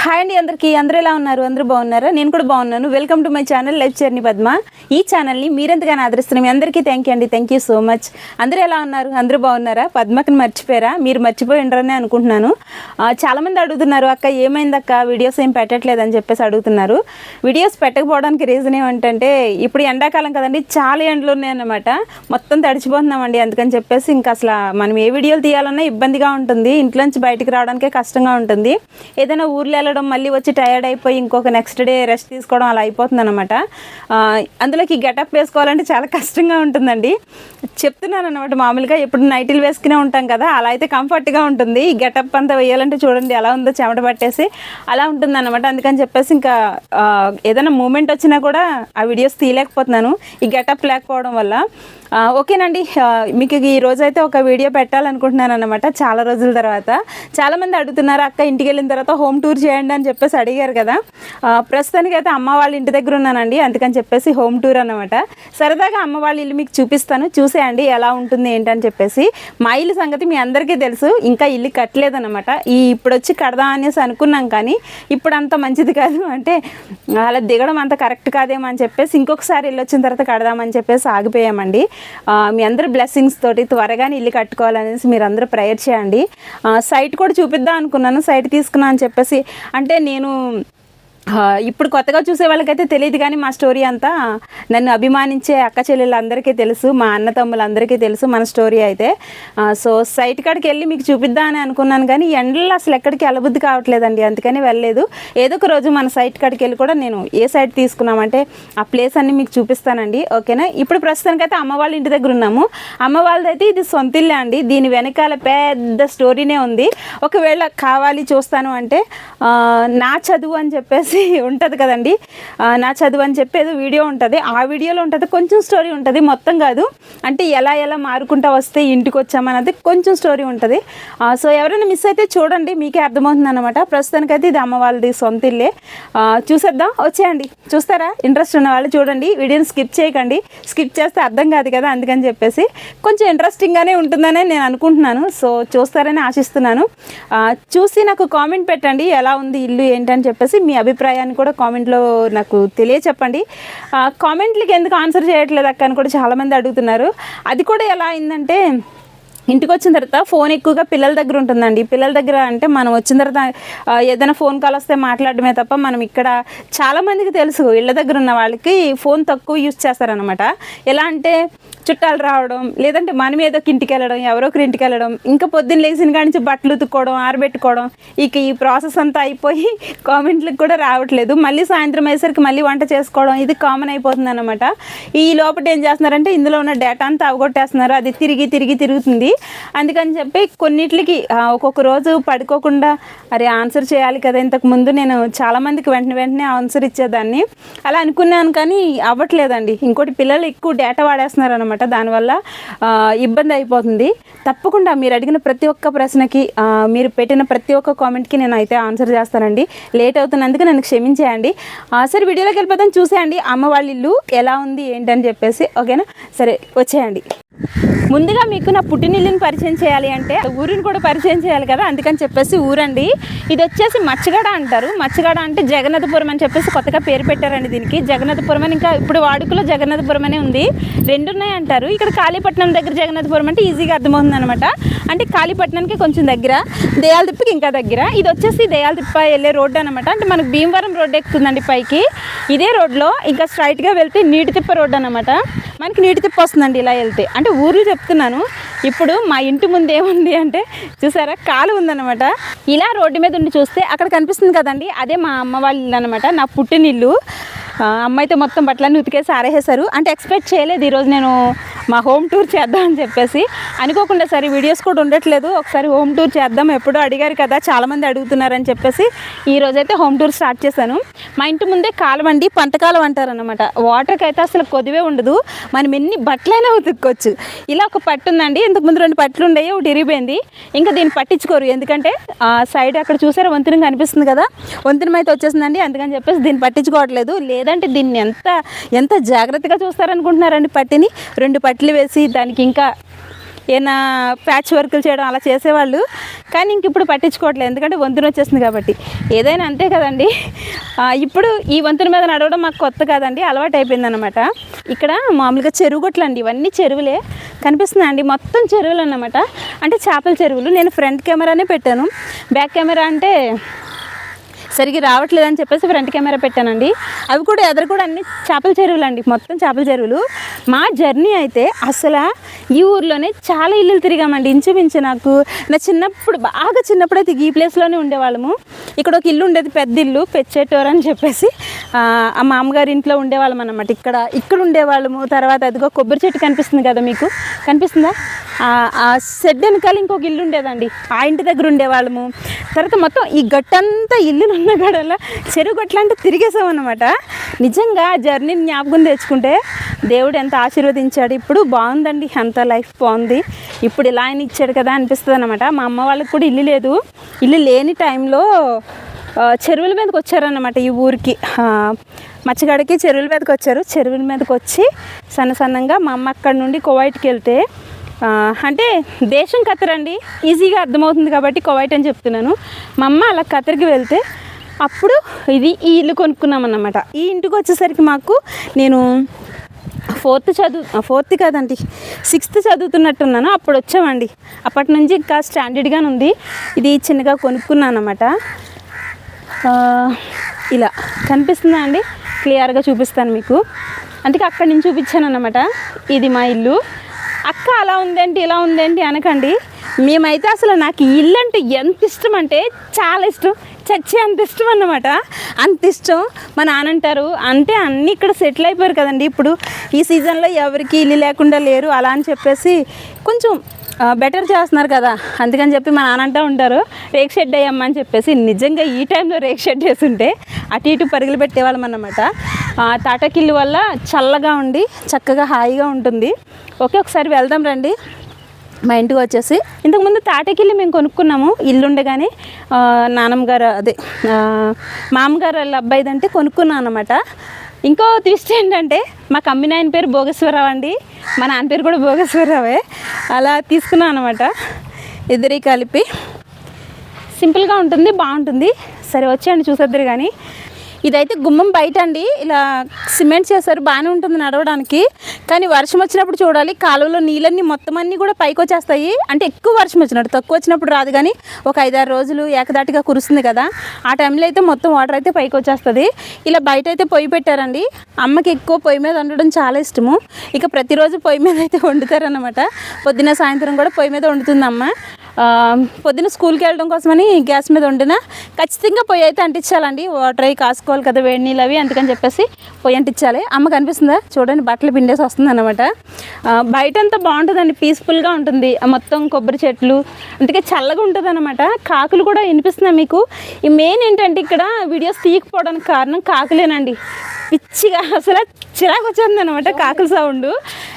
Hi అండి అందరికీ. అందరూ ఎలా ఉన్నారు? అందరూ బాగున్నారా? నేను కూడా బాగున్నాను. Welcome to my channel life journey Padma ఈ ఛానల్ని మీరెంతగానో ఆదరిస్తున్నాం మీ అందరికీ థ్యాంక్ యూ అండి. థ్యాంక్ యూ సో మచ్ అందరూ ఎలా ఉన్నారు? అందరూ బాగున్నారా? పద్మకని మర్చిపోయారా? మీరు మర్చిపోయి ఉండరని అనుకుంటున్నాను. చాలామంది అడుగుతున్నారు అక్క ఏమైంది అక్క వీడియోస్ ఏం పెట్టట్లేదు అని చెప్పేసి అడుగుతున్నారు. వీడియోస్ పెట్టకపోవడానికి రీజన్ ఏమంటే ఇప్పుడు ఎండాకాలం కదండి చాలా ఎండలు ఉన్నాయన్నమాట. మొత్తం తడిచిపోతున్నామండి. అందుకని చెప్పేసి ఇంకా అసలు మనం ఏ వీడియోలు తీయాలన్నా ఇబ్బందిగా ఉంటుంది. ఇంట్లోంచి బయటికి రావడానికే కష్టంగా ఉంటుంది. ఏదైనా ఊర్లో వెళ్ళడం మళ్ళీ వచ్చి టైర్డ్ అయిపోయి ఇంకొక నెక్స్ట్ డే రెస్ట్ తీసుకోవడం అలా అయిపోతుంది అనమాట అందులోకి గెటప్ వేసుకోవాలంటే చాలా కష్టంగా ఉంటుందండి. చెప్తున్నాను అనమాట మామూలుగా ఇప్పుడు నైటీలు వేసుకునే ఉంటాం కదా అలా అయితే కంఫర్ట్గా ఉంటుంది. ఈ గెటప్ అంతా వేయాలంటే చూడండి ఎలా ఉందో చెమట పట్టేసి అలా ఉంటుంది అనమాట అందుకని చెప్పేసి ఇంకా ఏదైనా మూమెంట్ వచ్చినా కూడా ఆ వీడియోస్ తీయలేకపోతున్నాను ఈ గెటప్ లేకపోవడం వల్ల. ఓకేనండి మీకు ఈ రోజు అయితే ఒక వీడియో పెట్టాలనుకుంటున్నాను అనమాట చాలా రోజుల తర్వాత. చాలామంది అడుగుతున్నారు అక్క ఇంటికి వెళ్ళిన తర్వాత హోమ్ టూర్ చేయండి అని చెప్పేసి అడిగారు కదా. ప్రస్తుతానికి అయితే అమ్మ వాళ్ళ ఇంటి దగ్గర ఉన్నానండి. అందుకని చెప్పేసి హోమ్ టూర్ అనమాట సరదాగా అమ్మ వాళ్ళ ఇల్లు మీకు చూపిస్తాను. చూసేయండి ఎలా ఉంటుంది ఏంటని చెప్పేసి. మా ఇల్లు సంగతి మీ అందరికీ తెలుసు. ఇంకా ఇల్లు కట్టలేదన్నమాట. ఈ ఇప్పుడు వచ్చి కడదాం అనేసి అనుకున్నాం కానీ ఇప్పుడు అంత మంచిది కాదు. అంటే అలా దిగడం అంత కరెక్ట్ కాదేమో అని చెప్పేసి ఇంకొకసారి ఇల్లు వచ్చిన తర్వాత కడదామని చెప్పేసి ఆగిపోయామండి. మీ అందరు బ్లెస్సింగ్స్ తోటి త్వరగానే ఇల్లు కట్టుకోవాలనేసి మీరు అందరూ ప్రేయర్ చేయండి. సైట్ కూడా చూపిద్దాం అనుకున్నాను. సైట్ తీసుకున్నా అని చెప్పేసి అంటే నేను ఇప్పుడు కొత్తగా చూసే వాళ్ళకైతే తెలియదు కానీ మా స్టోరీ అంతా నన్ను అభిమానించే అక్క చెల్లెళ్ళందరికీ తెలుసు మా అన్న తమ్ములందరికీ తెలుసు మన స్టోరీ అయితే. సో సైట్ కాడికి వెళ్ళి మీకు చూపిద్దామని అనుకున్నాను కానీ ఎండలు అసలు ఎక్కడికి అలబుద్ధి కావట్లేదండి అందుకని వెళ్ళలేదు. ఏదో ఒక రోజు మన సైట్ కాడికి వెళ్ళి కూడా నేను ఏ సైట్ తీసుకున్నామంటే ఆ ప్లేస్ అన్ని మీకు చూపిస్తానండి ఓకేనా? ఇప్పుడు ప్రస్తుతానికైతే అమ్మ వాళ్ళ ఇంటి దగ్గర ఉన్నాము. అమ్మ వాళ్ళదైతే ఇది సొంతిల్లే అండి దీని వెనకాల పెద్ద స్టోరీనే ఉంది. ఒకవేళ కావాలి చూస్తాను అంటే నా చదువు అని చెప్పేసి ఉంటుంది కదండి. నా చదువు అని చెప్పి ఏదో వీడియో ఉంటుంది. ఆ వీడియోలో ఉంటుంది కొంచెం స్టోరీ ఉంటుంది మొత్తం కాదు. అంటే ఎలా ఎలా మారుకుంటా వస్తే ఇంటికి వచ్చామన్నది కొంచెం స్టోరీ ఉంటుంది. సో ఎవరైనా మిస్ అయితే చూడండి మీకే అర్థమవుతుంది అనమాట ప్రస్తుతానికైతే ఇది అమ్మ వాళ్ళది సొంత ఇల్లే. చూసేద్దాం వచ్చేయండి. చూస్తారా? ఇంట్రెస్ట్ ఉన్న వాళ్ళు చూడండి వీడియోని స్కిప్ చేయకండి. స్కిప్ చేస్తే అర్థం కాదు కదా అందుకని చెప్పేసి. కొంచెం ఇంట్రెస్టింగ్గానే ఉంటుందనే నేను అనుకుంటున్నాను. సో చూస్తారని ఆశిస్తున్నాను. చూసి నాకు కామెంట్ పెట్టండి ఎలా ఉంది ఇల్లు ఏంటని చెప్పేసి మీ అభిప్రాయం అభిప్రాయాన్ని కూడా కామెంట్లో నాకు తెలియచెప్పండి. కామెంట్లకి ఎందుకు ఆన్సర్ చేయట్లేదు అక్క అని కూడా చాలామంది అడుగుతున్నారు. అది కూడా ఎలా అయిందంటే ఇంటికి వచ్చిన తర్వాత ఫోన్ ఎక్కువగా పిల్లల దగ్గర ఉంటుందండి. పిల్లల దగ్గర అంటే మనం వచ్చిన తర్వాత ఏదైనా ఫోన్ కాల్ వస్తే మాట్లాడమే తప్ప మనం ఇక్కడ చాలామందికి తెలుసు. ఇళ్ళ దగ్గర ఉన్న వాళ్ళకి ఫోన్ తక్కువ యూజ్ చేస్తారనమాట ఎలా అంటే చుట్టాలు రావడం లేదంటే మనం ఏదో ఒక ఇంటికి వెళ్ళడం ఎవరో ఒకరి ఇంటికి వెళ్ళడం ఇంకా పొద్దున్న లేచిన కాడి నుంచి బట్టలు ఉతుక్కోవడం ఆరబెట్టుకోవడం ఇక ఈ ప్రాసెస్ అంతా అయిపోయి కామెంట్లకు కూడా రావట్లేదు. మళ్ళీ సాయంత్రం అయ్యేసరికి మళ్ళీ వంట చేసుకోవడం ఇది కామన్ అయిపోతుంది అనమాట ఈ లోపల ఏం చేస్తున్నారంటే ఇందులో ఉన్న డేటా అంతా అవగొట్టేస్తున్నారు. అది తిరిగి తిరిగి తిరుగుతుంది. అందుకని చెప్పి కొన్నిటికి ఒక్కొక్క రోజు పడుకోకుండా అరే ఆన్సర్ చేయాలి కదా ఇంతకు ముందు. నేను చాలా మందికి వెంటనే వెంటనే ఆన్సర్ ఇచ్చేదాన్ని. అలా అనుకున్నాను కానీ అవ్వట్లేదండి. ఇంకోటి పిల్లలు ఎక్కువ డేటా వాడేస్తున్నారు అనమాట దానివల్ల ఇబ్బంది అయిపోతుంది. తప్పకుండా మీరు అడిగిన ప్రతి ఒక్క ప్రశ్నకి మీరు పెట్టిన ప్రతి ఒక్క కామెంట్కి నేను అయితే ఆన్సర్ చేస్తానండి. లేట్ అవుతున్నందుకు నన్ను క్షమించేయండి. ఆ, సరే వీడియోలోకి వెళ్ళిపోతాం చూసేయండి. అమ్మ వాళ్ళ ఇల్లు ఎలా ఉంది ఏంటని చెప్పేసి ఓకేనా? సరే వచ్చేయండి. ముందుగా మీకు నా పుట్టినిల్లుని పరిచయం చేయాలి అంటే ఊరిని కూడా పరిచయం చేయాలి కదా అందుకని చెప్పేసి ఊరండి. ఇది వచ్చేసి మచ్చగడ అంటారు. మచ్చగడ అంటే జగన్నాథపురం అని చెప్పేసి కొత్తగా పేరు పెట్టారండి దీనికి. జగన్నాథపురం అని ఇంకా ఇప్పుడు వాడుకలో జగన్నాథపురం అనే ఉంది. రెండు ఉన్నాయి అంటారు. ఇక్కడ కాళీపట్నం దగ్గర జగన్నాథపురం అంటే ఈజీగా అర్థమవుతుంది అనమాట అంటే కాళీపట్నానికి కొంచెం దగ్గర దయాలదిప్పకి ఇంకా దగ్గర. ఇది వచ్చేసి దయాలదిప్ప వెళ్ళే రోడ్డు అనమాట అంటే మనకు భీమవరం రోడ్డు ఎక్కుతుందండి పైకి. ఇదే రోడ్లో ఇంకా స్ట్రైట్గా వెళ్తే నీటి తిప్ప రోడ్డు అనమాట మనకి నీటి తిప్ప వస్తుందండి ఇలా వెళ్తే. అంటే ఊర్లు చెప్తున్నాను. ఇప్పుడు మా ఇంటి ముందు ఏముంది అంటే చూసారా? కాలు ఉందన్నమాట. ఇలా రోడ్డు మీద ఉండి చూస్తే అక్కడ కనిపిస్తుంది కదండి. అదే మా అమ్మ వాళ్ళ ఇల్లు అనమాట నా పుట్టినిల్లు. అమ్మ అయితే మొత్తం బట్టలన్నీ ఉతికేసి ఆరేసేశారు. అంటే ఎక్స్పెక్ట్ చేయలేదు ఈరోజు నేను మా హోమ్ టూర్ చేద్దాం అని చెప్పేసి. అనుకోకుండా సరే వీడియోస్ కూడా ఉండట్లేదు. ఒకసారి హోమ్ టూర్ చేద్దాం ఎప్పుడో అడిగారు కదా చాలామంది అడుగుతున్నారని చెప్పేసి. ఈ రోజైతే హోమ్ టూర్ స్టార్ట్ చేశాను. మా ఇంటి ముందే కాలవండి పంటకాలం అంటారనమాట వాటర్కి అయితే అసలు కొదివే ఉండదు. మనం ఎన్ని బట్టలైనా ఉతుక్కోవచ్చు. ఇలా ఒక పట్టు ఉందండి. ఇంతకు ముందు రెండు పట్లు ఉండేవి ఒకటి ఇరిగిపోయింది ఇంకా దీన్ని పట్టించుకోరు. ఎందుకంటే ఆ సైడ్ అక్కడ చూసారా వంతెన కనిపిస్తుంది కదా? వంతెనం అయితే వచ్చేసిందండి. అందుకని చెప్పేసి దీన్ని పట్టించుకోవట్లేదు. లేదంటే దీన్ని ఎంత ఎంత జాగ్రత్తగా చూస్తారనుకుంటున్నారండి పట్టిని? రెండు పట్లు వేసి దానికి ఇంకా ఏమైనా ప్యాచ్ వర్కులు చేయడం అలా చేసేవాళ్ళు. కానీ ఇంక ఇప్పుడు పట్టించుకోవట్లేదు. ఎందుకంటే వంతున వచ్చేసింది కాబట్టి. ఏదైనా అంతే కదండి. ఇప్పుడు ఈ వంతున మీద నడవడం మాకు కొత్త కాదండి. అలవాటు అయిపోయింది అనమాట ఇక్కడ మామూలుగా చెరువు గొట్లు అండి ఇవన్నీ చెరువులే. కనిపిస్తున్నాయండి. మొత్తం చెరువులు అన్నమాట. అంటే చేపల చెరువులు. నేను ఫ్రంట్ కెమెరానే పెట్టాను. బ్యాక్ కెమెరా అంటే సరిగ్గా రావట్లేదని చెప్పేసి ఫ్రంట్ కెమెరా పెట్టానండి. అవి కూడా ఎదురు కూడా అన్ని చేపల చెరువులు అండి మొత్తం చేపల చెరువులు. మా జర్నీ అయితే అసలు ఈ ఊర్లోనే చాలా ఇల్లులు తిరిగామండి. ఇంచుమించు నాకు నా చిన్నప్పుడు బాగా చిన్నప్పుడు అయితే ఈ ప్లేస్లోనే ఉండేవాళ్ళము. ఇక్కడ ఒక ఇల్లు ఉండేది పెద్ద ఇల్లు పెచ్చేటోర్ అని చెప్పేసి ఆ మామగారి ఇంట్లో ఉండేవాళ్ళం అనమాట ఇక్కడ ఇక్కడ ఉండేవాళ్ళము. తర్వాత అదిగో కొబ్బరి చెట్టు కనిపిస్తుంది కదా మీకు? కనిపిస్తుందా? ఆ- షెడ్ వెనకాల ఇంకొక ఇల్లు ఉండేదండి. ఆ ఇంటి దగ్గర ఉండేవాళ్ళము. తర్వాత మొత్తం ఈ గట్టంతా ఇల్లు ఉన్న గడల చెరువు గట్లంటే తిరిగేసామన్నమాట. నిజంగా జర్నీని జ్ఞాపకం తెచ్చుకుంటే దేవుడు ఎంత ఆశీర్వదించాడు. ఇప్పుడు బాగుందండి. అంత లైఫ్ బాగుంది. ఇప్పుడు ఇలా ఆయన ఇచ్చాడు కదా అనిపిస్తుంది అనమాట మా అమ్మ వాళ్ళకి కూడా ఇల్లు లేదు. ఇల్లు లేని టైంలో చెరువుల మీదకి వచ్చారన్నమాట ఈ ఊరికి. ఆ, మచ్చగాడికి చెరువుల మీదకి వచ్చారు. చెరువుల మీదకి వచ్చి సన్న సన్నంగా మా అమ్మ అక్కడ నుండి కువైట్కి వెళ్తే అంటే దేశం ఖతర్ ఈజీగా అర్థమవుతుంది కాబట్టి కువైట్ అని చెప్తున్నాను. మా అమ్మ అలా ఖతర్కి వెళ్తే అప్పుడు ఇది ఈ ఇల్లు కొనుక్కున్నాం అన్నమాట ఈ ఇంటికి వచ్చేసరికి మాకు నేను ఫోర్త్ చదువు ఫోర్త్ కాదండి సిక్స్త్ చదువుతున్నట్టున్నాను అప్పుడు వచ్చామండి. అప్పటి నుంచి ఇంకా స్టాండర్డ్గానే ఉంది. ఇది చిన్నగా కొనుక్కున్నాను అనమాట ఇలా కనిపిస్తుందా అండి? క్లియర్గా చూపిస్తాను మీకు. అందుకే అక్కడి నుంచి చూపించాను అనమాట ఇది మా ఇల్లు. అక్క అలా ఉందేంటి ఇలా ఉందేంటి అనకండి. మేమైతే అసలు నాకు ఇల్లు అంటే ఎంత ఇష్టం అంటే చాలా ఇష్టం. చచ్చే అంత ఇష్టం అన్నమాట. అంత ఇష్టం. మా నాన్న అంటారు అంటే అన్నీ ఇక్కడ సెటిల్ అయిపోయారు కదండి. ఇప్పుడు ఈ సీజన్లో ఎవరికి ఇల్లు లేకుండా లేరు. అలా అని చెప్పేసి కొంచెం బెటర్ చేస్తున్నారు కదా. అందుకని చెప్పి మా నాన్న అంటూ ఉంటారు రేక్ షెడ్ అయ్యమ్మా అని చెప్పేసి. నిజంగా ఈ టైంలో రేక్ షెడ్ వేసుంటే అటు ఇటు పరుగులు పెట్టేవాళ్ళం అన్నమాట. తాటాకిల్లు వల్ల చల్లగా ఉండి చక్కగా హాయిగా ఉంటుంది. ఓకే ఒకసారి వెళ్దాం రండి. మా ఇంటికి వచ్చేసి ఇంతకుముందు తాటకిల్లి మేము కొనుక్కున్నాము. ఇల్లు నాన్నమ్మగారు నానమ్మ గారు అదే మామగారు వాళ్ళ అబ్బాయిదంటే కొనుక్కున్నాను అనమాట ఇంకో ట్విస్ట్ ఏంటంటే మా కమ్మిన ఆయన పేరు భోగేశ్వరరావు అండి. మా నాన్న పేరు కూడా భోగేశ్వరరావే. అలా తీసుకున్నాను అనమాట ఇద్దరి కలిపి. సింపుల్గా ఉంటుంది బాగుంటుంది. సరే వచ్చేయండి చూసేద్దరు కానీ ఇదైతే గుమ్మం బయట అండి ఇలా సిమెంట్ చేశారు బాగానే ఉంటుంది నడవడానికి. కానీ వర్షం వచ్చినప్పుడు చూడాలి కాలువలో నీళ్ళన్నీ మొత్తం అన్నీ కూడా పైకి వచ్చేస్తాయి. అంటే ఎక్కువ వర్షం వచ్చినట్టు తక్కువ వచ్చినప్పుడు రాదు కానీ ఒక ఐదారు రోజులు ఏకదాటిగా కురుస్తుంది కదా. ఆ టైంలో అయితే మొత్తం వాటర్ అయితే పైకి వచ్చేస్తుంది. ఇలా బయట అయితే పొయ్యి పెట్టారండి. అమ్మకి ఎక్కువ పొయ్యి మీద వండడం చాలా ఇష్టము. ఇక ప్రతిరోజు పొయ్యి మీద అయితే వండుతారన్నమాట. పొద్దున సాయంత్రం కూడా పొయ్యి మీద వండుతుంది అమ్మ పొద్దున స్కూల్కి వెళ్ళడం కోసమని గ్యాస్ మీద వండిన ఖచ్చితంగా పొయ్యి అయితే అంటించాలండి. వాటర్ అవి కాసుకోవాలి కదా వేడి నీళ్ళు అవి అందుకని చెప్పేసి పొయ్యంటిచ్చాలి. అమ్మ కనిపిస్తుందా? చూడండి బట్టలు పిండేసి వస్తుంది అనమాట బయట అంతా బాగుంటుందండి పీస్ఫుల్గా ఉంటుంది. మొత్తం కొబ్బరి చెట్లు అందుకే చల్లగా ఉంటుంది అనమాట కాకులు కూడా వినిపిస్తున్నాయి మీకు. ఈ మెయిన్ ఏంటంటే ఇక్కడ వీడియోస్ తీయకపోవడానికి కారణం కాకులేనండి. పిచ్చిగా అసలు చిరాకు వచ్చేస్తుంది అనమాట కాకుల సౌండ్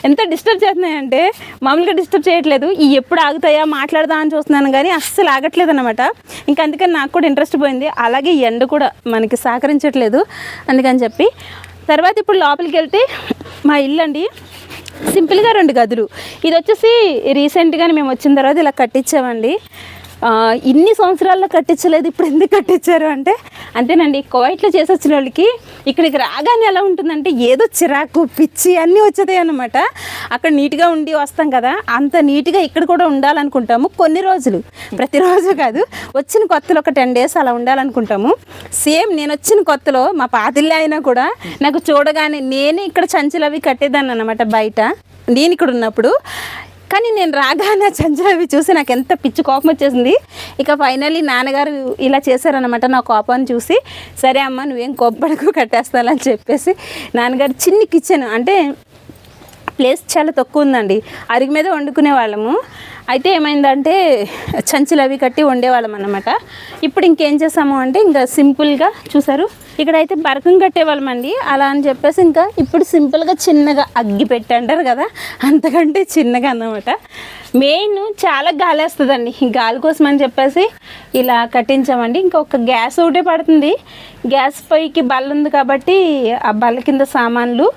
ఎంత డిస్టర్బ్ చేస్తున్నాయంటే మామూలుగా డిస్టర్బ్ చేయట్లేదు. ఈ ఎప్పుడు ఆగుతాయా మాట్లాడదా అని చూస్తున్నాను కానీ అస్సలు ఆగట్లేదు అనమాట ఇంకా అందుకని నాకు కూడా ఇంట్రెస్ట్ పోయింది. అలాగే ఎండ కూడా మనకి సహకరించట్లేదు అందుకని చెప్పి. తర్వాత ఇప్పుడు లోపలికి వెళ్తే మా ఇల్లు అండి. సింపుల్గా రెండు గదులు. ఇది వచ్చేసి రీసెంట్గానే మేము వచ్చిన తర్వాత ఇలా కట్టించామండి. ఇన్ని సంవత్సరాల్లో కట్టించలేదు ఇప్పుడు ఎందుకు కట్టించారు అంటే అంతేనండి కోవైట్లో చేసి వచ్చిన వాళ్ళకి ఇక్కడికి రాగానే ఎలా ఉంటుందంటే ఏదో చిరాకు పిచ్చి అన్నీ వచ్చేదే అనమాట అక్కడ నీట్గా ఉండి వస్తాం కదా అంత నీట్గా ఇక్కడ కూడా ఉండాలనుకుంటాము కొన్ని రోజులు. ప్రతిరోజు కాదు వచ్చిన కొత్తలో ఒక టెన్ డేస్ అలా ఉండాలనుకుంటాము. సేమ్ నేను వచ్చిన కొత్తలో మా పాతిల్లే అయినా కూడా నాకు చూడగానే నేనే ఇక్కడ చంచలవి అవి కట్టేదాన్ని అనమాట బయట. నేను ఇక్కడ ఉన్నప్పుడు కానీ నేను రాగానే ఆ అవి చూసి నాకు ఎంత పిచ్చి కోపం వచ్చేసింది. ఇక ఫైనల్లీ నాన్నగారు ఇలా చేశారనమాట నా కోపాన్ని చూసి. సరే అమ్మ నువ్వేం కోప్పడకు కట్టేస్తానని చెప్పేసి నాన్నగారు చిన్ని కిచెన్ అంటే ప్లేస్ చాలా తక్కువ ఉందండి. అరుగు మీద వండుకునే వాళ్ళము. అయితే ఏమైందంటే చంచులు అవి కట్టి వండేవాళ్ళం అనమాట ఇప్పుడు ఇంకేం చేసాము అంటే ఇంకా సింపుల్గా చూసారు. ఇక్కడైతే బరకం కట్టేవాళ్ళమండి. అలా అని చెప్పేసి ఇంకా ఇప్పుడు సింపుల్గా చిన్నగా అగ్గి పెట్టి అంటారు కదా అంతకంటే చిన్నగా అన్నమాట. మెయిన్ చాలా గాలి వస్తుందండి గాలి కోసం అని చెప్పేసి ఇలా కట్టించామండి. ఇంకొక గ్యాస్ ఒకటే పడుతుంది. గ్యాస్ పైకి బల్ల ఉంది కాబట్టి ఆ బల్ల కింద సామాన్లు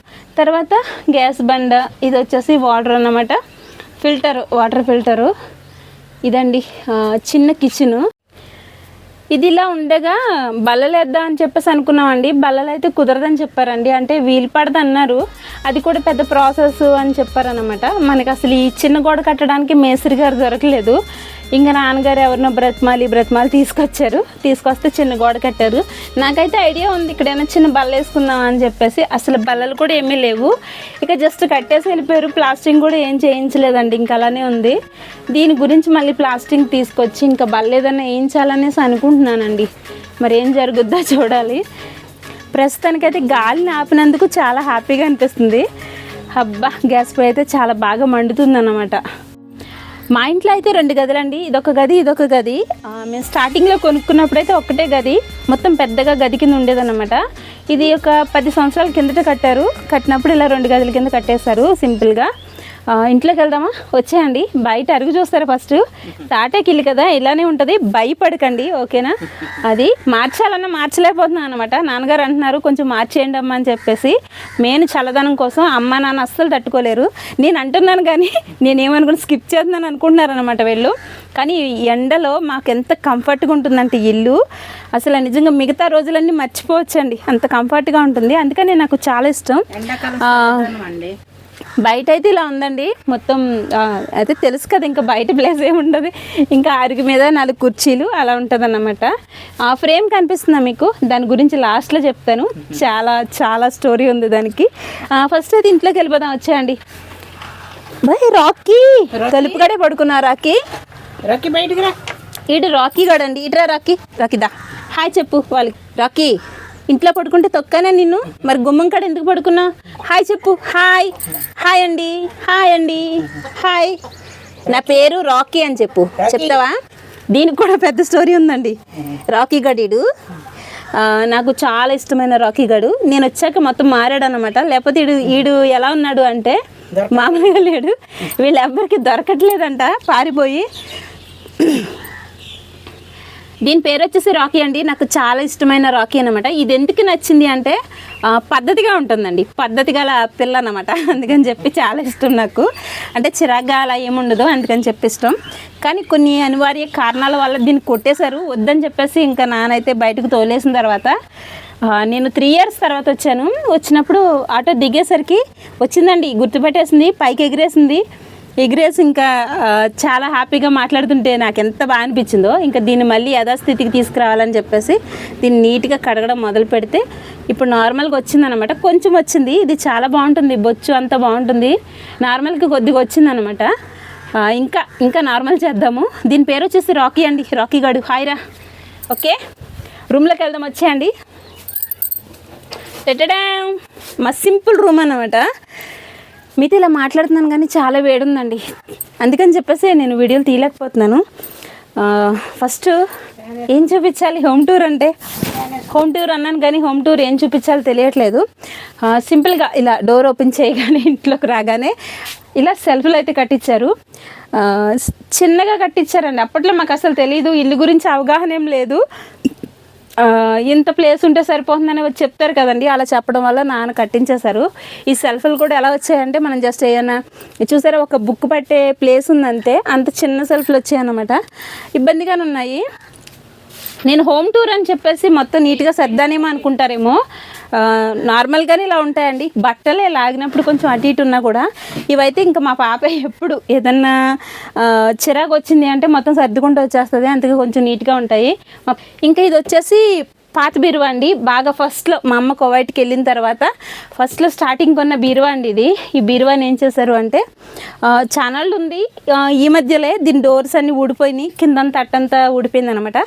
తర్వాత గ్యాస్ బండ ఇది వచ్చేసి వాటర్ అన్నమాట. Filter water filter. ఇదండి చిన్న కిచెను. ఇది ఇలా ఉండగా బల్లలేద్దాం అని చెప్పేసి అనుకున్నామండి. బల్లలు అయితే కుదరదని చెప్పారండి. అంటే వీలు పడదు అన్నారు అది కూడా పెద్ద ప్రాసెస్ అని చెప్పారనమాట మనకి అసలు ఈ చిన్న గోడ కట్టడానికి మేస్త్రి గారు దొరకలేదు. ఇంకా నాన్నగారు ఎవరినో బ్రతమాలి బ్రతమాలి తీసుకొచ్చారు. తీసుకొస్తే చిన్న గోడ కట్టారు. నాకైతే ఐడియా ఉంది ఇక్కడైనా చిన్న బల్ల వేసుకుందాం అని చెప్పేసి. అసలు బల్లలు కూడా ఏమీ లేవు. ఇక జస్ట్ కట్టేసి వెళ్ళిపోయారు. ప్లాస్టింగ్ కూడా ఏం చేయించలేదండి ఇంకా అలానే ఉంది. దీని గురించి మళ్ళీ ప్లాస్టింగ్ తీసుకొచ్చి ఇంకా బల్ల ఏదైనా వేయించాలనేసి అనుకుంటున్నానండి. మరి ఏం జరుగుద్దో చూడాలి. ప్రస్తుతానికైతే గాలిని ఆపినందుకు చాలా హ్యాపీగా అనిపిస్తుంది. అబ్బా గ్యాస్ పొయ్యి అయితే చాలా బాగా మండుతుంది అన్నమాట మా ఇంట్లో అయితే రెండు గదులండి. ఇదొక గది ఇదొక గది. మేము స్టార్టింగ్లో కొనుక్కున్నప్పుడు అయితే ఒక్కటే గది. మొత్తం పెద్దగా గది కింద ఉండేదన్నమాట. ఇది ఒక పది సంవత్సరాల కిందట కట్టారు. కట్టినప్పుడు ఇలా రెండు గదుల కింద కట్టేశారు సింపుల్గా. ఇంట్లోకి వెళ్దామా? వచ్చేయండి. బయట అరుగు చూస్తారు ఫస్ట్ తాటేకిల్లు కదా ఇలానే ఉంటుంది. భయపడకండి ఓకేనా? అది మార్చాలన్నా మార్చలేకపోతున్నాను అనమాట నాన్నగారు అంటున్నారు కొంచెం మార్చేయండి అమ్మా అని చెప్పేసి. మెయిన్ చల్లదనం కోసం అమ్మ నాన్న అస్సలు తట్టుకోలేరు. నేను అంటున్నాను కానీ నేనేమనుకుని స్కిప్ చేస్తున్నాను అనుకుంటున్నారు అనమాట వీళ్ళు. కానీ ఎండలో మాకు ఎంత కంఫర్ట్గా ఉంటుందంటే ఇల్లు. అసలు నిజంగా మిగతా రోజులన్నీ మర్చిపోవచ్చండి. అంత కంఫర్ట్గా ఉంటుంది. అందుకని నాకు చాలా ఇష్టం. బయట అయితే ఇలా ఉందండి. మొత్తం అయితే తెలుసు కదా ఇంకా బయట ప్లేస్ ఏమి ఉండదు. ఇంకా అరుగు మీద నాలుగు కుర్చీలు అలా ఉంటుంది అన్నమాట ఆ ఫ్రేమ్ కనిపిస్తుందా మీకు? దాని గురించి లాస్ట్లో చెప్తాను. చాలా చాలా స్టోరీ ఉంది దానికి. ఫస్ట్ అయితే ఇంట్లోకి వెళ్ళిపోదాం. వచ్చేయండి. Bye Rocky. కలుపుగడే పడుకున్నా రాకీ. రొక్కి బయటికి రా. ఈడు రాకీ గడండి ఇటురా రాకీ. రాకీ దా. హాయ్ చెప్పు వాళ్ళకి. రాకీ. ఇంట్లో పడుకుంటే తొక్కానా నిన్ను? మరి గుమ్మం కాడ ఎందుకు పడుకున్నా? హాయ్ చెప్పు. హాయ్. హాయ్ అండి. హాయ్ అండి. హాయ్. నా పేరు రాకీ అని చెప్పు. చెప్తావా? దీనికి కూడా పెద్ద స్టోరీ ఉందండి. రాకీ గడీడు నాకు చాలా ఇష్టమైన రాకీ గడు నేను వచ్చాక మొత్తం మారాడు అనమాట లేకపోతే ఈడు ఈడు ఎలా ఉన్నాడు అంటే మామూలుగా లేడు. వీళ్ళెవ్వరికి దొరకట్లేదంట. పారిపోయి దీని పేరు వచ్చేసి రాకీ అండి. నాకు చాలా ఇష్టమైన రాకీ అనమాట ఇది ఎందుకు నచ్చింది అంటే పద్ధతిగా ఉంటుందండి. పద్ధతి గల పిల్ల అనమాట అందుకని చెప్పి చాలా ఇష్టం నాకు. అంటే చిరాగ్గా అలా ఏముండదు అందుకని చెప్పి ఇష్టం. కానీ కొన్ని అనివార్య కారణాల వల్ల దీన్ని కొట్టేశారు. వద్దని చెప్పేసి ఇంకా నానైతే బయటకు తోలేసిన తర్వాత నేను త్రీ ఇయర్స్ తర్వాత వచ్చాను. వచ్చినప్పుడు ఆటో దిగేసరికి వచ్చిందండి. గుర్తుపెట్టేసింది పైకి ఎగిరేసింది. ఎగిరేసి ఇంకా చాలా హ్యాపీగా మాట్లాడుతుంటే నాకు ఎంత బాగా అనిపించిందో ఇంకా దీన్ని మళ్ళీ యథాస్థితికి తీసుకురావాలని చెప్పేసి దీన్ని నీట్గా కడగడం మొదలు పెడితే ఇప్పుడు నార్మల్గా వచ్చిందనమాట. కొంచెం వచ్చింది ఇది చాలా బాగుంటుంది బొచ్చు అంత బాగుంటుంది. నార్మల్గా కొద్దిగా వచ్చిందనమాట. ఇంకా ఇంకా నార్మల్ చేద్దాము. దీని పేరు వచ్చేసి రాకీ అండి రాకీ గడు. హాయ్రా ఓకే? రూమ్లోకి వెళ్దాం వచ్చేయండి. టెటడా మా సింపుల్ రూమ్ అన్నమాట. మీతో ఇలా మాట్లాడుతున్నాను కానీ చాలా వేడుందండి. అందుకని చెప్పేసి నేను వీడియోలు తీయలేకపోతున్నాను. ఫస్ట్ ఏం చూపించాలి? హోమ్ టూర్ అంటే హోమ్ టూర్ అన్నాను కానీ హోమ్ టూర్ ఏం చూపించాలో తెలియట్లేదు. సింపుల్గా ఇలా డోర్ ఓపెన్ చేయగానే ఇంట్లోకి రాగానే ఇలా సెల్ఫ్లు అయితే కట్టించారు. చిన్నగా కట్టించారండి. అప్పట్లో మాకు అసలు తెలియదు ఇల్లు గురించి అవగాహన ఏం లేదు. ఇంత ప్లేస్ ఉంటే సరిపోతుందని చెప్తారు కదండి. అలా చెప్పడం వల్ల నాన్న కట్టించేశారు. ఈ సెల్ఫ్లు కూడా ఎలా వచ్చాయంటే మనం జస్ట్ ఏమైనా చూసారా ఒక బుక్ పట్టే ప్లేస్ ఉందంతే. అంత చిన్న సెల్ఫ్లు వచ్చాయన్నమాట. ఇబ్బందిగానే ఉన్నాయి. నేను హోమ్ టూర్ అని చెప్పేసి మొత్తం నీట్గా సర్దానేమో అనుకుంటారేమో. నార్మల్గానే ఇలా ఉంటాయండి. బట్టలే లాగినప్పుడు కొంచెం అటు ఇటు ఉన్నా కూడా ఇవైతే ఇంకా మా పాప ఎప్పుడు ఏదన్నా చిరాకు వచ్చింది అంటే మొత్తం సర్దుకుంటూ వచ్చేస్తుంది. అందుకే కొంచెం నీట్గా ఉంటాయి. ఇంకా ఇది వచ్చేసి పాత బీరువా అండి. బాగా ఫస్ట్లో మా అమ్మ కోవైట్కి వెళ్ళిన తర్వాత ఫస్ట్లో స్టార్టింగ్ కొన్న బీరువా అండి ఇది. ఈ బీరువాని ఏం చేశారు అంటే ఛానల్ ఉంది. ఈ మధ్యలే దీని డోర్స్ అన్ని ఊడిపోయినాయి. కిందంతా అట్టంతా ఊడిపోయింది అనమాట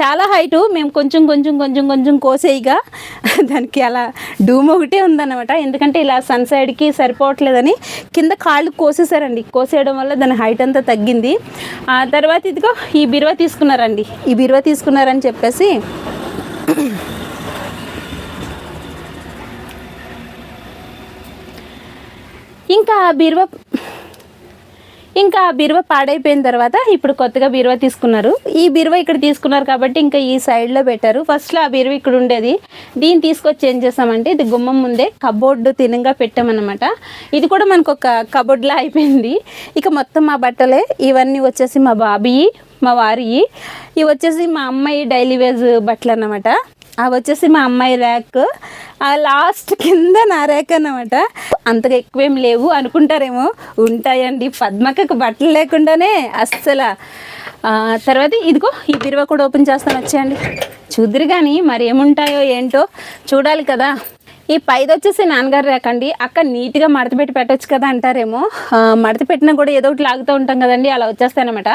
చాలా హైటు మేము కొంచెం కొంచెం కొంచెం కొంచెం కోసేయిగా దానికి అలా డూమ్ ఒకటే ఉందన్నమాట. ఎందుకంటే ఇలా సన్ సైడ్కి సరిపోవట్లేదని కింద కాళ్ళు కోసేసారండి కోసేయడం వల్ల దాని హైట్ అంతా తగ్గింది. ఆ తర్వాత ఇదిగో ఈ బీరువా తీసుకున్నారండి. ఈ బీరువా తీసుకున్నారని చెప్పేసి ఇంకా ఆ బీరువా ఇంకా ఆ బీరువా పాడైపోయిన తర్వాత ఇప్పుడు కొత్తగా బీరువా తీసుకున్నారు. ఈ బీరువా ఇక్కడ తీసుకున్నారు కాబట్టి ఇంకా ఈ సైడ్లో పెట్టారు. ఫస్ట్లో ఆ బీరువా ఇక్కడ ఉండేది. దీన్ని తీసుకొచ్చి ఏం చేసామంటే ఇది గుమ్మం ముందే కబోర్డు తినంగా పెట్టామన్నమాట. ఇది కూడా మనకు ఒక కబోర్డ్లా అయిపోయింది. ఇక మొత్తం మా బట్టలే. ఇవన్నీ వచ్చేసి మా బాబీ మా వారి. ఇవి వచ్చేసి మా అమ్మాయి డైలీ వేజ్ బట్టలు అన్నమాట. అవి వచ్చేసి మా అమ్మాయి ర్యాక్. ఆ లాస్ట్ కింద నా ర్యాక్ అన్నమాట. అంతగా ఎక్కువేం లేవు అనుకుంటారేమో. ఉంటాయండి. పద్మకకు బట్టలు లేకుండానే అస్సలు. తర్వాత ఇదిగో ఈ బిరువ కూడా ఓపెన్ చేస్తాను వచ్చేయండి. చూద్దరు కానీ మరి ఏముంటాయో ఏంటో చూడాలి కదా. ఈ పైది వచ్చేసి నాన్నగారు రాకండి. అక్క నీట్గా మడత పెట్టి పెట్టొచ్చు కదా అంటారేమో. మడత పెట్టినా కూడా ఏదో ఒకటి లాగుతూ ఉంటాం కదండి అలా వచ్చేస్తానమాట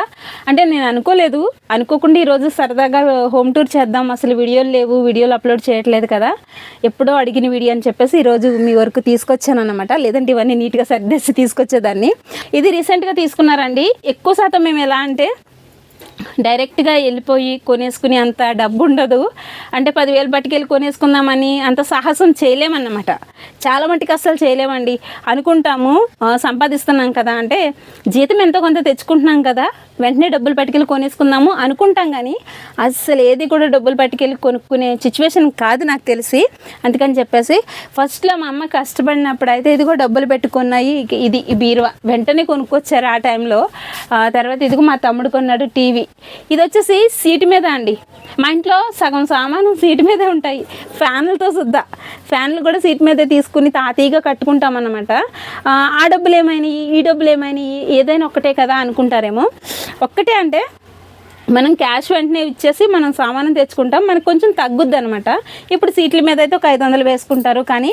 అంటే నేను అనుకోలేదు. అనుకోకుండా ఈరోజు సరదాగా హోమ్ టూర్ చేద్దాం. అసలు వీడియోలు లేవు వీడియోలు అప్లోడ్ చేయట్లేదు కదా. ఎప్పుడో అడిగిన వీడియో అని చెప్పేసి ఈరోజు మీ వరకు తీసుకొచ్చాను అనమాట లేదంటే ఇవన్నీ నీట్గా సర్దేసి తీసుకొచ్చేదాన్ని. ఇది రీసెంట్గా తీసుకున్నారండి. ఎక్కువ శాతం మేము ఎలా అంటే డైరెక్ట్గా వెళ్ళిపోయి కొనేసుకుని అంత డబ్బు ఉండదు అంటే పదివేలు పట్టుకెళ్ళి కొనేసుకుందామని అంత సాహసం చేయలేమన్నమాట. చాలా మటుకు అస్సలు చేయలేమండి. అనుకుంటాము సంపాదిస్తున్నాం కదా. అంటే జీతం ఎంతో కొంత తెచ్చుకుంటున్నాం కదా. వెంటనే డబ్బులు పట్టుకెళ్ళి కొనేసుకుందాము అనుకుంటాం కానీ అస్సలు ఏది కూడా డబ్బులు పట్టుకెళ్ళి కొనుక్కునే సిచ్యువేషన్ కాదు నాకు తెలిసి. అందుకని చెప్పేసి ఫస్ట్లో మా అమ్మ కష్టపడినప్పుడు అయితే ఇదిగో డబ్బులు పెట్టుకున్నాయి ఇది బీరువా. వెంటనే కొనుక్కొచ్చారు ఆ టైంలో. తర్వాత ఇదిగో మా తమ్ముడు కొన్నాడు టీవీ. ఇది వచ్చేసి సీటు మీద అండి. మా ఇంట్లో సగం సామాను సీటు మీదే ఉంటాయి. ఫ్యాన్లతో సుద్దా. ఫ్యాన్లు కూడా సీట్ మీదే తీసుకుని తాతీగా కట్టుకుంటాం అనమాట ఆ, డబ్బులు ఏమైనాయి? ఈ డబ్బులు ఏమైనాయి? ఏదైనా ఒక్కటే కదా అనుకుంటారేమో. ఒక్కటే అంటే మనం క్యాష్ వెంటనే ఇచ్చేసి మనం సామానం తెచ్చుకుంటాం. మనకు కొంచెం తగ్గుద్ది అనమాట ఇప్పుడు సీట్ల మీద అయితే ఒక ఐదు వందలు వేసుకుంటారు. కానీ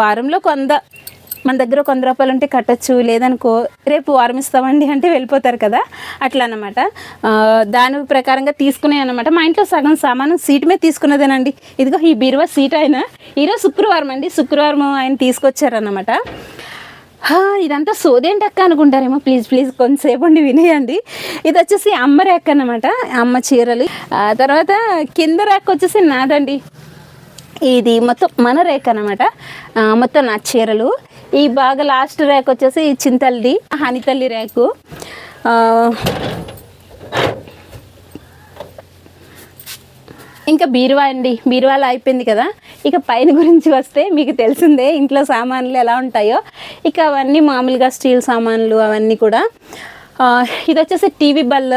వారంలో కొంద మన దగ్గర ఒక వంద రూపాయలు ఉంటే కట్టచ్చు లేదనుకో రేపు వారమిస్తామండి అంటే వెళ్ళిపోతారు కదా. అట్లా అనమాట దాని ప్రకారంగా తీసుకునే అనమాట మా ఇంట్లో సగం సామానం సీట్ మీద తీసుకున్నదేనండి. ఇదిగో ఈ బీరువా సీట్ ఆయన. ఈరోజు శుక్రవారం అండి. శుక్రవారం ఆయన తీసుకొచ్చారన్నమాట. హా, ఇదంతా సోదేంటి అక్క అనుకుంటారేమో. ప్లీజ్ ప్లీజ్ కొంతసేపు ఉండి వినేయండి. ఇది వచ్చేసి అమ్మ ర్యాక్ అన్నమాట. అమ్మ చీరలు. ఆ తర్వాత కింద ర్యాక్ వచ్చేసి నాదండి. ఇది మొత్తం మన రేక్ అనమాట మొత్తం నా చీరలు. ఈ బాగా లాస్ట్ ర్యాక్ వచ్చేసి చింతల్ది హనితల్లి ర్యాకు. ఇంకా బీరువా అండి బీరువాలో అయిపోయింది కదా. ఇక పైన గురించి వస్తే మీకు తెలిసిందే ఇంట్లో సామాన్లు ఎలా ఉంటాయో. ఇక అవన్నీ మామూలుగా స్టీల్ సామాన్లు అవన్నీ కూడా. ఇది వచ్చేసి టీవీ బల్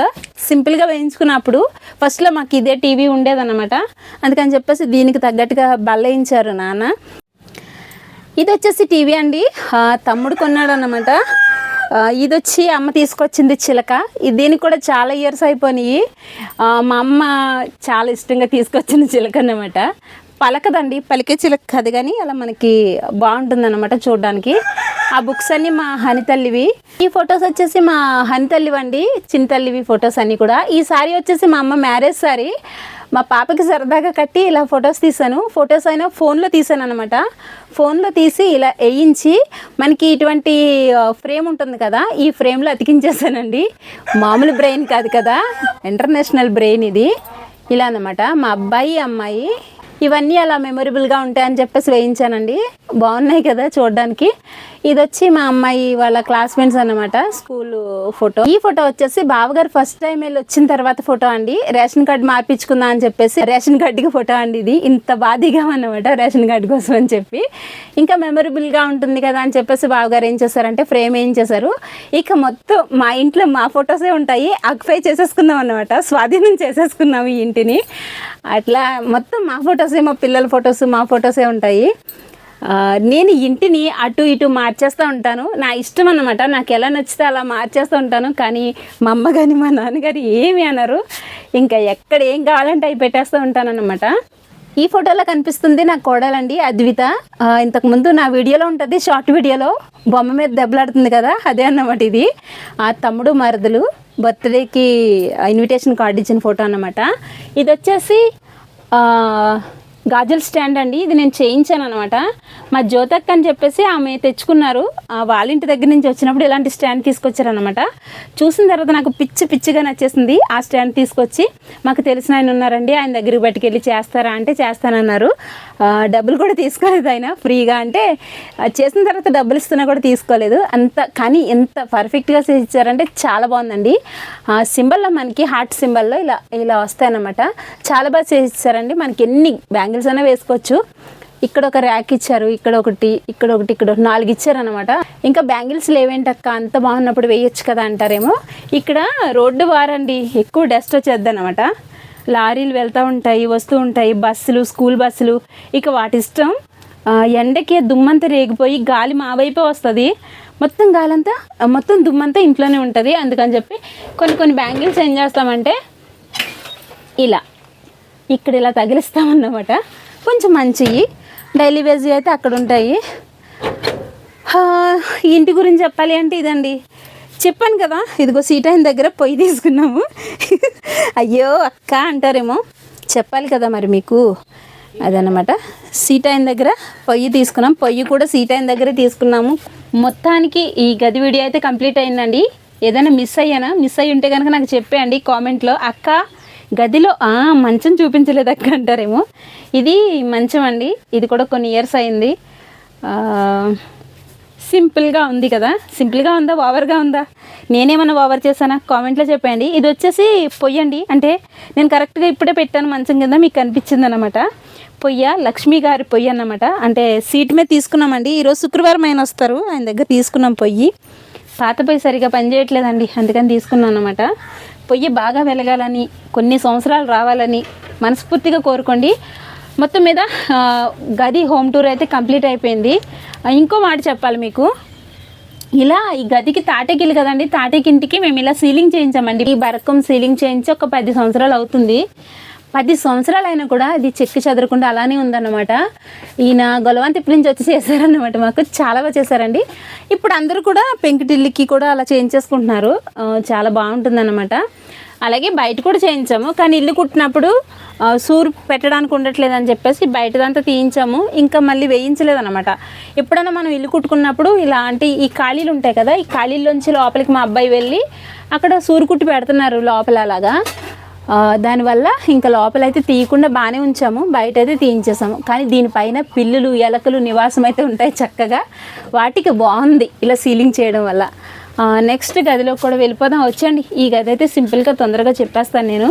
సింపుల్గా వేయించుకున్నప్పుడు ఫస్ట్లో మాకు ఇదే టీవీ ఉండేదన్నమాట. అందుకని చెప్పేసి దీనికి తగ్గట్టుగా బల్ల వేయించారు నాన్న. ఇది వచ్చేసి టీవీ అండి. తమ్ముడు కొన్నాడు అనమాట ఇది వచ్చి అమ్మ తీసుకొచ్చింది చిలక. ఇది దీనికి కూడా చాలా ఇయర్స్ అయిపోయినాయి మా అమ్మ చాలా ఇష్టంగా తీసుకొచ్చిన చిలక అన్నమాట పలకదండి పలికే చిలక కాదు కానీ అలా మనకి బాగుంటుంది అనమాట చూడడానికి. ఆ బుక్స్ అన్ని మా హనితల్లివి. ఈ ఫొటోస్ వచ్చేసి మా హనితల్లివి అండి చిన్నతల్లివి ఫొటోస్ అన్ని కూడా. ఈ సారీ వచ్చేసి మా అమ్మ మ్యారేజ్ సారీ. మా పాపకి సరదాగా కట్టి ఇలా ఫొటోస్ తీసాను ఫొటోస్ అయినా ఫోన్లో తీసాను అనమాట ఫోన్లో తీసి ఇలా వేయించి మనకి ఇటువంటి ఫ్రేమ్ ఉంటుంది కదా ఈ ఫ్రేమ్లో అతికించేసానండి మామూలు బ్రెయిన్ కాదు కదా ఇంటర్నేషనల్ బ్రెయిన్ ఇది. ఇలా అన్నమాట. మా అబ్బాయి అమ్మాయి ఇవన్నీ అలా మెమొరబుల్గా ఉంటాయని చెప్పేసి వేయించానండి. బాగున్నాయి కదా చూడడానికి. ఇది వచ్చి మా అమ్మాయి వాళ్ళ క్లాస్మేట్స్ అన్నమాట స్కూల్ ఫోటో ఈ ఫోటో వచ్చేసి బావగారు ఫస్ట్ టైం వెళ్ళి వచ్చిన తర్వాత ఫోటో అండి. రేషన్ కార్డు మార్పించుకుందా అని చెప్పేసి రేషన్ కార్డుకి ఫోటో అండి ఇది. ఇంత బాధిగా అన్నమాట రేషన్ కార్డు కోసం అని చెప్పి. ఇంకా మెమొరబుల్గా ఉంటుంది కదా అని చెప్పేసి బావగారు ఏం చేశారంటే ఫ్రేమ్ ఏం చేశారు ఇక మొత్తం మా ఇంట్లో మా ఫొటోసే ఉంటాయి. అక్ఫై చేసేసుకుందాం అన్నమాట. స్వాధీనం చేసేసుకున్నాము ఈ ఇంటిని. అట్లా మొత్తం మా ఫొటోస్ మా పిల్లల ఫొటోస్ మా ఫొటోసే ఉంటాయి. నేను ఇంటిని అటు ఇటు మార్చేస్తూ ఉంటాను. నా ఇష్టం అన్నమాట. నాకు ఎలా నచ్చితే అలా మార్చేస్తూ ఉంటాను. కానీ మా అమ్మ కానీ మా నాన్నగారు ఏమి అనరు. ఇంకా ఎక్కడ ఏం కావాలంటే అవి పెట్టేస్తూ ఉంటానన్నమాట ఈ ఫోటోలో కనిపిస్తుంది నా కోడలండి అద్విత. ఇంతకుముందు నా వీడియోలో ఉంటుంది షార్ట్ వీడియోలో. బొమ్మ మీద దెబ్బలాడుతుంది కదా అదే అన్నమాట ఇది. ఆ తమ్ముడు మరదలు బర్త్డేకి ఇన్విటేషన్ కార్డు ఇచ్చిన ఫోటో అన్నమాట. ఇది వచ్చేసి గాజుల స్టాండ్ అండి. ఇది నేను చేయించాను అనమాట మా జ్యోతక్ అని చెప్పేసి ఆమె తెచ్చుకున్నారు. వాళ్ళ ఇంటి దగ్గర నుంచి వచ్చినప్పుడు ఇలాంటి స్టాండ్ తీసుకొచ్చారనమాట చూసిన తర్వాత నాకు పిచ్చి పిచ్చిగా నచ్చేసింది ఆ స్టాండ్ తీసుకొచ్చి. మాకు తెలిసిన ఆయన ఉన్నారండి. ఆయన దగ్గరికి పట్టుకెళ్ళి చేస్తారా అంటే చేస్తానన్నారు. డబ్బులు కూడా తీసుకోలేదు ఆయన. ఫ్రీగా అంటే చేసిన తర్వాత డబ్బులు ఇస్తున్నా కూడా తీసుకోలేదు. అంత కానీ ఎంత పర్ఫెక్ట్గా చేయించారంటే చాలా బాగుందండి. సింబల్లో మనకి హార్ట్ సింబల్లో ఇలా ఇలా వస్తాయన్నమాట. చాలా బాగా చేయించారండి. మనకి ఎన్ని బ్యాంక్ బ్యాంగిల్స్ అనే వేసుకోవచ్చు. ఇక్కడ ఒక ర్యాక్ ఇచ్చారు ఇక్కడ ఒకటి ఇక్కడ ఒకటి ఇక్కడ నాలుగు ఇచ్చారు అనమాట ఇంకా బ్యాంగిల్స్ లేవేంటక్క? అంత బాగున్నప్పుడు వేయొచ్చు కదా అంటారేమో. ఇక్కడ రోడ్డు వారండి ఎక్కువ డస్ట్ వచ్చేద్ది అనమాట లారీలు వెళ్తూ ఉంటాయి వస్తూ ఉంటాయి బస్సులు స్కూల్ బస్సులు. ఇక వాటి ఇష్టం ఎండకే దుమ్మంతా రేగిపోయి గాలి మా వైపే వస్తుంది. మొత్తం గాలంతా మొత్తం దుమ్మంతా ఇంట్లోనే ఉంటుంది. అందుకని చెప్పి కొన్ని కొన్ని బ్యాంగిల్స్ ఏం చేస్తామంటే ఇలా. ఇక్కడ ఇలా తగిలిస్తామన్నమాట. కొంచెం మంచివి డైలీ వేజ్ అయితే అక్కడ ఉంటాయి ఇంటి గురించి చెప్పాలి అంటే ఇదండి. చెప్పాను కదా ఇదిగో సీట్ అయిన దగ్గర పొయ్యి తీసుకున్నాము. అయ్యో అక్క అంటారేమో. చెప్పాలి కదా మరి మీకు. అదనమాట సీట్ అయిన దగ్గర పొయ్యి తీసుకున్నాం. పొయ్యి కూడా సీట్ అయిన తీసుకున్నాము. మొత్తానికి ఈ గది వీడియో అయితే కంప్లీట్ అయిందండి. ఏదైనా మిస్ అయ్యానా? మిస్ అయ్యి ఉంటే కనుక నాకు చెప్పేయండి కామెంట్లో. అక్క గదిలో మంచం చూపించలేదక్క అంటారేమో. ఇది మంచం అండి. ఇది కూడా కొన్ని ఇయర్స్ అయింది. సింపుల్గా ఉంది కదా. సింపుల్గా ఉందా? ఓవర్గా ఉందా? నేనేమన్నా ఓవర్ చేశానా? కామెంట్లో చెప్పండి ఇది వచ్చేసి పొయ్యండి అంటే నేను కరెక్ట్గా ఇప్పుడే పెట్టాను మంచం కింద మీకు కనిపించింది అనమాట పొయ్య లక్ష్మీ గారి పొయ్యి అన్నమాట. అంటే సీట్ మీద తీసుకున్నామండి. ఈరోజు శుక్రవారం ఆయన వస్తారు. ఆయన దగ్గర తీసుకున్నాం పొయ్యి. పాత పొయ్యి సరిగా పనిచేయట్లేదండి. అందుకని తీసుకున్నాను అనమాట పొయ్యి బాగా వెలగాలని కొన్ని సంవత్సరాలు రావాలని మనస్ఫూర్తిగా కోరుకోండి. మొత్తం మీద గది హోమ్ టూర్ అయితే కంప్లీట్ అయిపోయింది. ఇంకో మాట చెప్పాలి మీకు. ఇలా ఈ గదికి తాటకిల్లు కదండి తాటకింటికి మేము ఇలా సీలింగ్ చేయించామండి. ఈ బరకం సీలింగ్ చేయించి ఒక పది సంవత్సరాలు అవుతుంది. పది సంవత్సరాలైనా కూడా ఇది చెక్కి చెదరకుండా అలానే ఉందన్నమాట. ఈయన గొలవంతిప్పటి నుంచి వచ్చి చేశారన్నమాట మాకు. చాలా బాగా చేశారండి. ఇప్పుడు అందరూ కూడా పెంకుటిల్లికి కూడా అలా చేయించేసుకుంటున్నారు. చేసుకుంటున్నారు చాలా బాగుంటుందన్నమాట. అలాగే బయట కూడా చేయించాము. కానీ ఇల్లు కుట్టినప్పుడు సూరు పెట్టడానికి ఉండట్లేదు అని చెప్పేసి బయటదంతా తీయించాము. ఇంకా మళ్ళీ వేయించలేదు అనమాట ఎప్పుడైనా మనం ఇల్లు కుట్టుకున్నప్పుడు ఇలాంటి ఈ ఖాళీలు ఉంటాయి కదా ఈ ఖాళీల్లోంచి లోపలికి మా అబ్బాయి వెళ్ళి అక్కడ సూరు కుట్టి పెడుతున్నారు లోపల అలాగా. దానివల్ల ఇంకా లోపలైతే తీయకుండా బాగానే ఉంచాము బయట అయితే తీయించేసాము. కానీ దీనిపైన పిల్లులు ఎలకలు నివాసం అయితే ఉంటాయి చక్కగా. వాటికి బాగుంది ఇలా సీలింగ్ చేయడం వల్ల. నెక్స్ట్ గదిలోకి కూడా వెళ్ళిపోదాం. వచ్చండి ఈ గది అయితే సింపుల్గా తొందరగా చెప్పేస్తాను నేను.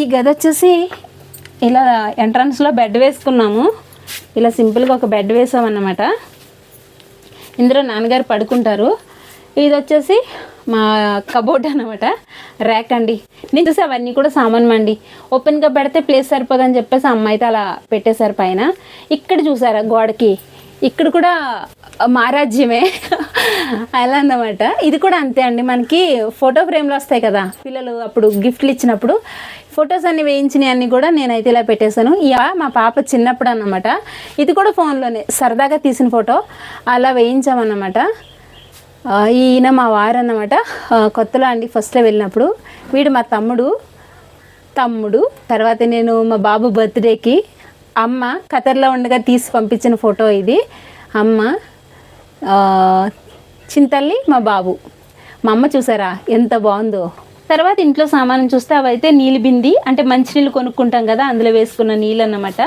ఈ గది వచ్చేసి ఇలా ఎంట్రన్స్లో బెడ్ వేసుకున్నాము. ఇలా సింపుల్గా ఒక బెడ్ వేసామన్నమాట. ఇందులో నాన్నగారు పడుకుంటారు. ఇది వచ్చేసి మా కబోర్డ్ అనమాట ర్యాక్ అండి. నేను చూసి అవన్నీ కూడా సామాన్ అండి. ఓపెన్గా పెడితే ప్లేస్ సరిపోదని చెప్పేసి అమ్మ అయితే అలా పెట్టేశారు పైన. ఇక్కడ చూసారా గోడకి? ఇక్కడ కూడా మారాజ్యమే. అలా అన్నమాట. ఇది కూడా అంతే అండి. మనకి ఫోటో ఫ్రేమ్లు వస్తాయి కదా. పిల్లలు అప్పుడు గిఫ్ట్లు ఇచ్చినప్పుడు ఫొటోస్ అన్ని వేయించినవి అన్ని కూడా నేనైతే ఇలా పెట్టేశాను. ఇక మా పాప చిన్నప్పుడు అన్నమాట. ఇది కూడా ఫోన్లోనే సరదాగా తీసిన ఫోటో అలా వేయించామన్నమాట. ఈయన మా వారు అన్నమాట కొత్తలో అండి ఫస్ట్లో వెళ్ళినప్పుడు. వీడు మా తమ్ముడు తమ్ముడు. తర్వాత నేను మా బాబు బర్త్డేకి అమ్మ ఖతర్లో ఉండగా తీసి పంపించిన ఫోటో ఇది. అమ్మ చింతల్లి మా బాబు. మా అమ్మ చూసారా ఎంత బాగుందో. తర్వాత ఇంట్లో సామానం చూస్తే అవైతే నీళ్ళు బింది అంటే మంచినీళ్ళు కొనుక్కుంటాం కదా అందులో వేసుకున్న నీళ్ళు అన్నమాట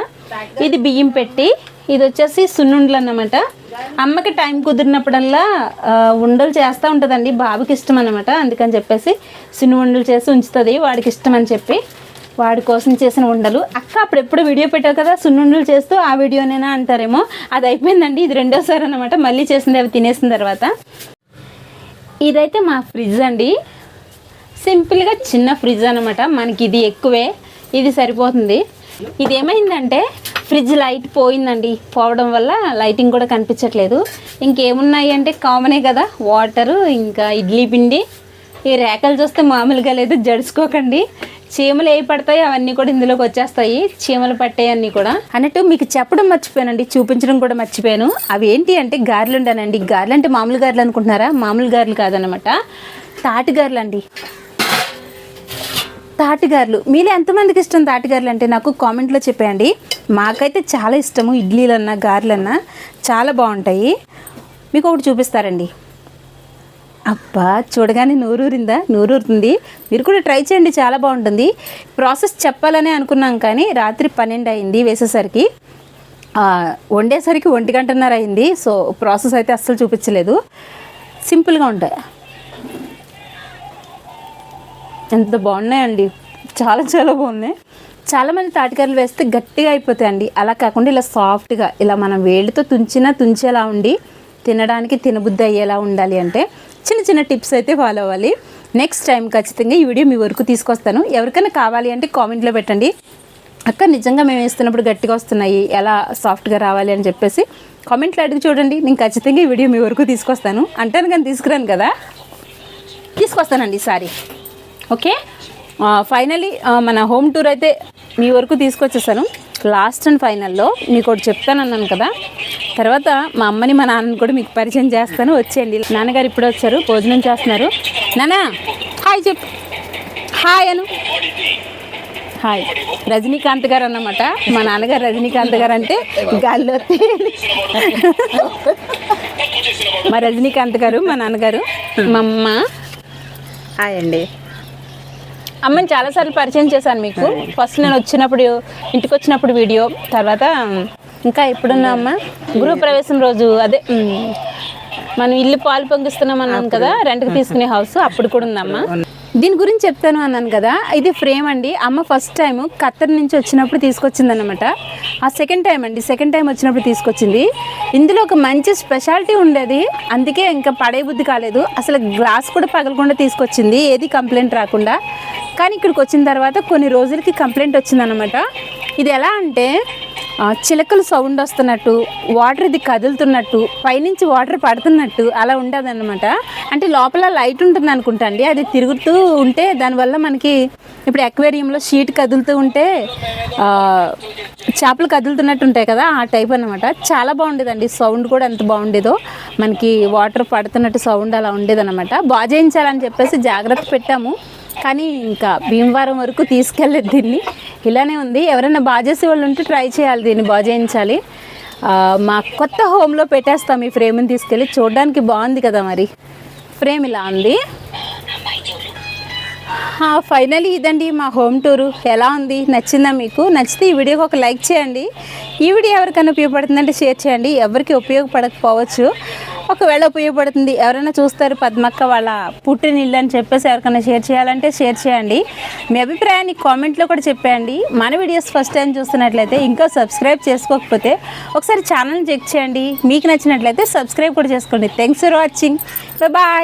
ఇది బియ్యం పెట్టి ఇది వచ్చేసి సున్నుండలు అన్నమాట. అమ్మకి టైం కుదిరినప్పుడల్లా ఉండలు చేస్తూ ఉంటుందండి. బాబుకి ఇష్టం అనమాట అందుకని చెప్పేసి సున్ను ఉండలు చేసి ఉంచుతుంది. వాడికి ఇష్టం అని చెప్పి వాడి కోసం చేసిన ఉండలు. అక్క అప్పుడు ఎప్పుడు వీడియో పెట్టావు కదా? సున్నుండలు చేస్తూ ఆ వీడియోనేనా అంటారేమో. అది అయిపోయిందండి. ఇది రెండోసారి అనమాట మళ్ళీ చేసింది అవి తినేసిన తర్వాత. ఇదైతే మా ఫ్రిడ్జ్ అండి. సింపుల్గా చిన్న ఫ్రిడ్జ్ అనమాట మనకి ఇది ఎక్కువే. ఇది సరిపోతుంది. ఇది ఏమైందంటే ఫ్రిడ్జ్ లైట్ పోయిందండి. పోవడం వల్ల లైటింగ్ కూడా కనిపించట్లేదు. ఇంకేమున్నాయి అంటే కామనే కదా వాటరు ఇంకా ఇడ్లీ పిండి. ఈ రేఖలు చూస్తే మామూలుగా లేదు జడుచుకోకండి. చీమలు ఏ పడతాయి అవన్నీ కూడా ఇందులోకి వచ్చేస్తాయి. చీమలు పట్టాయి అన్నీ కూడా. అన్నట్టు మీకు చెప్పడం మర్చిపోయానండి చూపించడం కూడా మర్చిపోయాను. అవి ఏంటి అంటే గారెలు ఉండనండి గారెలు అంటే మామూలు గారెలు అనుకుంటున్నారా? మామూలు గారెలు కాదనమాట తాటి గారెలు అండి తాటిగారులు. మీరు ఎంతమందికి ఇష్టం తాటిగారులు అంటే? నాకు కామెంట్లో చెప్పేయండి. మాకైతే చాలా ఇష్టము ఇడ్లీలన్నా గారెలన్నా. చాలా బాగుంటాయి. మీకు ఒకటి చూపిస్తారండి. అబ్బా చూడగానే నూరూరిందా? నూరూరుతుంది. మీరు కూడా ట్రై చేయండి చాలా బాగుంటుంది. ప్రాసెస్ చెప్పాలనే అనుకున్నాం కానీ రాత్రి పన్నెండు అయింది వేసేసరికి. వండేసరికి ఒంటి గంటన్నర అయింది. సో ప్రాసెస్ అయితే అస్సలు చూపించలేదు. సింపుల్గా ఉంటాయి. ఎంత బాగున్నాయండి. చాలా చాలా బాగున్నాయి. చాలామంది తాటికాయలు వేస్తే గట్టిగా అయిపోతాయండి. అలా కాకుండా ఇలా సాఫ్ట్గా ఇలా మనం వేడితో తుంచినా తుంచేలా ఉండి తినడానికి తినబుద్ధి అయ్యేలా ఉండాలి అంటే చిన్న చిన్న టిప్స్ అయితే ఫాలో అవ్వాలి. నెక్స్ట్ టైం ఖచ్చితంగా ఈ వీడియో మీ వరకు తీసుకొస్తాను. ఎవరికైనా కావాలి అంటే కామెంట్లో పెట్టండి. అక్క నిజంగా మేము వేస్తున్నప్పుడు గట్టిగా వస్తున్నాయి. ఎలా సాఫ్ట్గా రావాలి అని చెప్పేసి కామెంట్లో అడిగి చూడండి. నేను ఖచ్చితంగా ఈ వీడియో మీ వరకు తీసుకొస్తాను. అంటాను కానీ తీసుకురాను కదా. తీసుకొస్తానండి ఈసారి ఓకే? ఫైనలీ మన హోమ్ టూర్ అయితే మీ వరకు తీసుకొచ్చేసాను. లాస్ట్ అండ్ ఫైనల్లో మీకు ఒకటి చెప్తాను అన్నాను కదా. తర్వాత మా అమ్మని మా నాన్నని కూడా మీకు పరిచయం చేస్తాను వచ్చేయండి. నాన్నగారు ఇప్పుడే వచ్చారు భోజనం చేస్తున్నారు. నానా హాయ్ చెప్పు. హాయ్ అను. హాయ్. రజనీకాంత్ గారు అన్నమాట. మా నాన్నగారు రజనీకాంత్ గారు అంటే గాల్లో మా రజనీకాంత్ గారు మా నాన్నగారు మా అమ్మ. హాయ్ అండి. అమ్మని చాలాసార్లు పరిచయం చేశాను మీకు. ఫస్ట్ నేను వచ్చినప్పుడు ఇంటికి వచ్చినప్పుడు వీడియో తర్వాత ఇంకా ఎప్పుడున్నా అమ్మ? గృహ ప్రవేశం రోజు అదే మనం ఇల్లు పాలు పొంగిస్తున్నాం అన్నాం కదా రెంట్కి తీసుకునే హౌస్ అప్పుడు కూడా ఉందమ్మా. దీని గురించి చెప్తాను అన్నాను కదా. ఇది ఫ్రేమ్ అండి. అమ్మ ఫస్ట్ టైం ఖత్తర్ నుంచి వచ్చినప్పుడు తీసుకొచ్చిందనమాట ఆ సెకండ్ టైం అండి. సెకండ్ టైం వచ్చినప్పుడు తీసుకొచ్చింది. ఇందులో ఒక మంచి స్పెషాలిటీ ఉండేది. అందుకే ఇంకా పడే బుద్ధి కాలేదు. అసలు గ్లాస్ కూడా పగలకుండా తీసుకొచ్చింది. ఏది కంప్లైంట్ రాకుండా. కానీ ఇక్కడికి వచ్చిన తర్వాత కొన్ని రోజులకి కంప్లైంట్ వచ్చిందనమాట ఇది ఎలా అంటే చిలకలు సౌండ్ వస్తున్నట్టు వాటర్ ఇది కదులుతున్నట్టు పైనుంచి వాటర్ పడుతున్నట్టు అలా ఉండదన్నమాట. అంటే లోపల లైట్ ఉంటుంది అనుకుంటా అండి. అది తిరుగుతూ ఉంటే దానివల్ల మనకి ఇప్పుడు అక్వేరియంలో షీట్ కదులుతూ ఉంటే చేపలు కదులుతున్నట్టు ఉంటాయి కదా ఆ టైప్ అన్నమాట. చాలా బాగుండేదండి. సౌండ్ కూడా ఎంత బాగుండేదో. మనకి వాటర్ పడుతున్నట్టు సౌండ్ అలా ఉండేదన్నమాట. బాగా చేయించాలని చెప్పేసి జాగ్రత్త పెట్టాము. కానీ ఇంకా భీమవరం వరకు తీసుకెళ్ళేది దీన్ని. ఇలానే ఉంది. ఎవరైనా బాగా చేసే వాళ్ళు ఉంటే ట్రై చేయాలి దీన్ని బాగా చేయించాలి మా కొత్త హోమ్లో పెట్టేస్తాం ఈ ఫ్రేమ్ని తీసుకెళ్ళి. చూడడానికి బాగుంది కదా మరి. ఫ్రేమ్ ఇలా ఉంది. ఫైనలీ ఇదండి మా హోమ్ టూరు ఎలా ఉంది? నచ్చిందా మీకు? నచ్చితే ఈ వీడియోకి ఒక లైక్ చేయండి. ఈ వీడియో ఎవరికైనా ఉపయోగపడుతుందంటే షేర్ చేయండి. ఎవరికి ఉపయోగపడకపోవచ్చు. ఒకవేళ ఉపయోగపడుతుంది. ఎవరైనా చూస్తారు పద్మక్క వాళ్ళ పుట్టినిల్లు అని చెప్పేసి ఎవరికైనా షేర్ చేయాలంటే షేర్ చేయండి. మీ అభిప్రాయాన్ని కామెంట్లో కూడా చెప్పేయండి. మన వీడియోస్ ఫస్ట్ టైం చూస్తున్నట్లయితే ఇంకా సబ్స్క్రైబ్ చేసుకోకపోతే ఒకసారి ఛానల్ చెక్ చేయండి. మీకు నచ్చినట్లయితే సబ్స్క్రైబ్ కూడా చేసుకోండి. Thanks for watching bye